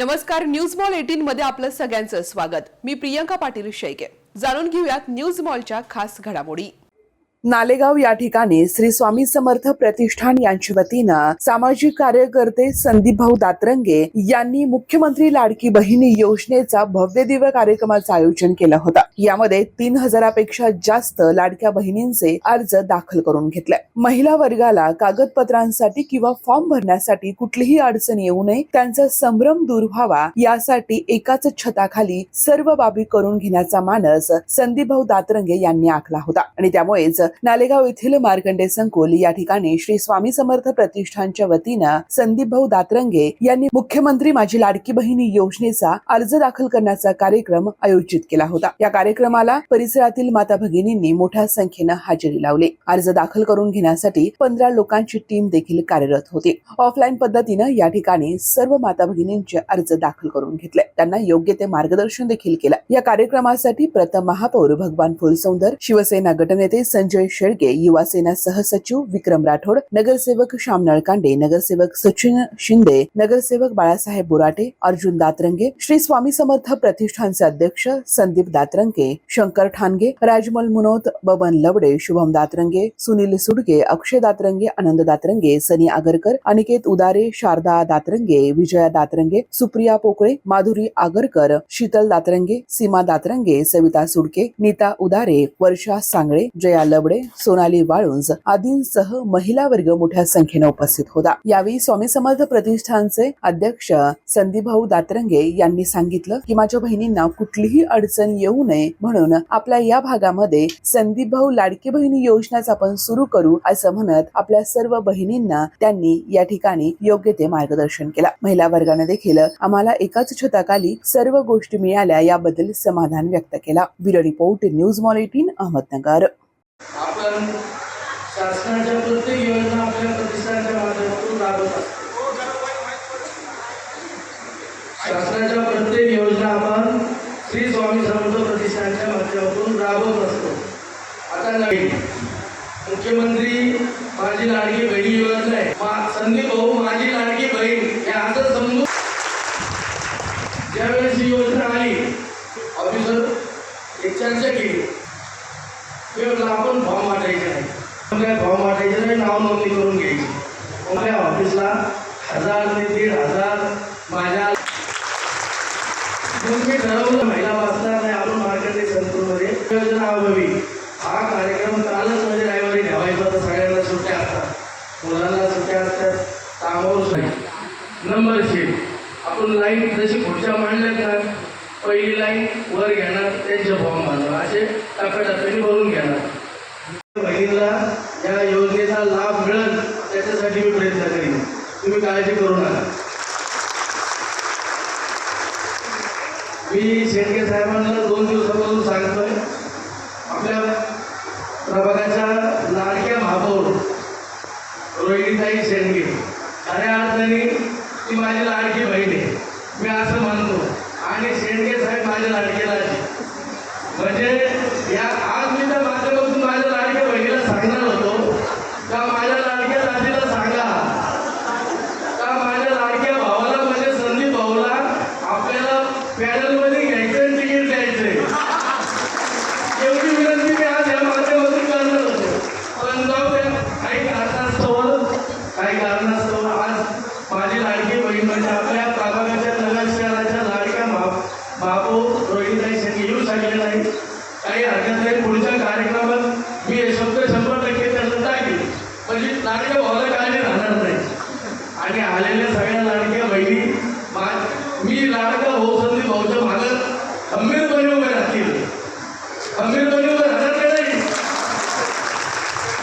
नमस्कार न्यूज मॉल एटीन मध्ये आपलं सगळ्यांचं स्वागत. मी प्रियंका पाटील शेळके. जाणून घेऊयात न्यूज मॉलच्या खास घडामोडी. नालेगाव या ठिकाणी श्री स्वामी समर्थ प्रतिष्ठान यांच्या वतीनं सामाजिक कार्यकर्ते संदीप भाऊ दातरंगे यांनी मुख्यमंत्री लाडकी बहिणी योजनेचा भव्य दिव्य कार्यक्रमाचं आयोजन केलं होतं. यामध्ये तीन हजारापेक्षा जास्त लाडक्या बहिणींचे अर्ज दाखल करून घेतले. महिला वर्गाला कागदपत्रांसाठी किंवा फॉर्म भरण्यासाठी कुठलीही अडचण येऊ नये त्यांचा संभ्रम दूर व्हावा यासाठी एकाच छताखाली सर्व बाबी करून घेण्याचा मानस संदीप भाऊ दातरंगे यांनी आखला होता. आणि त्यामुळेच नालेगाव येथील मार्कंडे संकुल या ठिकाणी श्री स्वामी समर्थ प्रतिष्ठानच्या वतीनं संदीप भाऊ दातरंगे यांनी मुख्यमंत्री माझी लाडकी बहिणी योजनेचा अर्ज दाखल करण्याचा कार्यक्रम आयोजित केला होता. या कार्यक्रमाला परिसरातील माता भगिनींनी मोठ्या संख्येनं हजेरी लावली. अर्ज दाखल करून घेण्यासाठी पंधरा लोकांची टीम देखील कार्यरत होती. ऑफलाईन पद्धतीनं या ठिकाणी सर्व माता भगिनींचे अर्ज दाखल करून घेतले. त्यांना योग्य ते मार्गदर्शन देखील केलं. या कार्यक्रमासाठी प्रथम महापौर भगवान फुलसौंदर शिवसेना गटनेते संजय शेळके युवासेना सहसचिव विक्रम राठोड नगरसेवक श्याम नळकांडे नगरसेवक सचिन शिंदे नगरसेवक बाळासाहेब बोराटे अर्जुन दातरंगे श्री स्वामी समर्थ प्रतिष्ठानचे अध्यक्ष संदीप दातरंगे शंकर ठाणगे राजमल मुनोत बबन लवडे शुभम दातरंगे सुनील सुडके अक्षय दातरंगे आनंद दातरंगे सनी आगरकर अनिकेत उदारे शारदा दातरंगे विजया दातरंगे सुप्रिया पोकळे माधुरी आगरकर शीतल दातरंगे सीमा दातरंगे सविता सुडके नीता उदारे वर्षा सांगळे जया लवडे सोनाली वाळुंज आदींसह महिला वर्ग मोठ्या संख्येने उपस्थित होता. यावेळी स्वामी समर्थ प्रतिष्ठानचे अध्यक्ष संदीप भाऊ दातरंगे यांनी सांगितलं की माझ्या बहिणींना कुठलीही अडचण येऊ नये म्हणून आपल्या या भागामध्ये संदीप भाऊ लाडकी बहिणी योजनाच आपण सुरू करू असं म्हणत आपल्या सर्व बहिणींना त्यांनी या ठिकाणी योग्य ते मार्गदर्शन केलं. महिला वर्गाने देखील आम्हाला एकाच छताखाली सर्व गोष्टी मिळाल्या याबद्दल समाधान व्यक्त केला. ब्युरो रिपोर्ट न्यूज मॉल एटीन अहमदनगर. आपण शासनाच्या प्रत्येक योजना आपल्या प्रतिष्ठानच्या माध्यमातून राबवत असतो शासनाच्या प्रत्येक योजना आपण श्री स्वामी समर्थ प्रतिष्ठानच्या माध्यमातून राबवत असतो आता नवीन मुख्यमंत्री माझी लाडकी बहीण योजना आहे. संदीप भाऊ माझी लाडकी बहीण. हे असं समजून ज्यावेळेस ही योजना आली ऑफिसर एक चर्चा केली. त्यावेळेला आपण फॉर्म वाटायचे नाही आपल्या फॉर्म वाटायचे नाही नाव नोंदणी करून घ्यायची. आपल्या ऑफिसला हजार ते दीड हजार माझ्या मी ठरवलं नाही. कामावर नंबर शीट आपण लाईन जशी पुढच्या मांडल्यात ना पहिली लाईन वर घेणार त्यांचे फॉर्म भरणार. असे टप्प्याटप्प्याने भरून घेणार. बहिणीला या योजनेचा लाभ मिळेल त्याच्यासाठी मी प्रयत्न करीन. तुम्ही काळजी करू नका. मी शेडके साहेबांना दोन दिवसापासून सांगतोय आपल्या प्रभागाच्या लाडक्या महापौर रोहिणीताई शेंडगे खऱ्या अर्थाने ती माझी लाडकी बहीण आहे मी असं म्हणतो आणि शेंडगे साहेब लाडके म्हणजे या आज मी त्या माध्यमातून माझ्या लाडक्या बहिणीला सांगणार होतो का माझ्या लाडक्या राजीला सांगा. का माझ्या लाडक्या भावाला म्हणजे संदीप भाऊला आपल्याला पॅनलमध्ये घ्यायचं आणि तिकीट द्यायचंय एवढी विनंती मी आज या माध्यमातून करणार होतो. पण जाऊ द्या काही कारणास्तव काही कारणास्तव म्हणजे వీళ్ళ అడగ పోతుంది బహుశా మన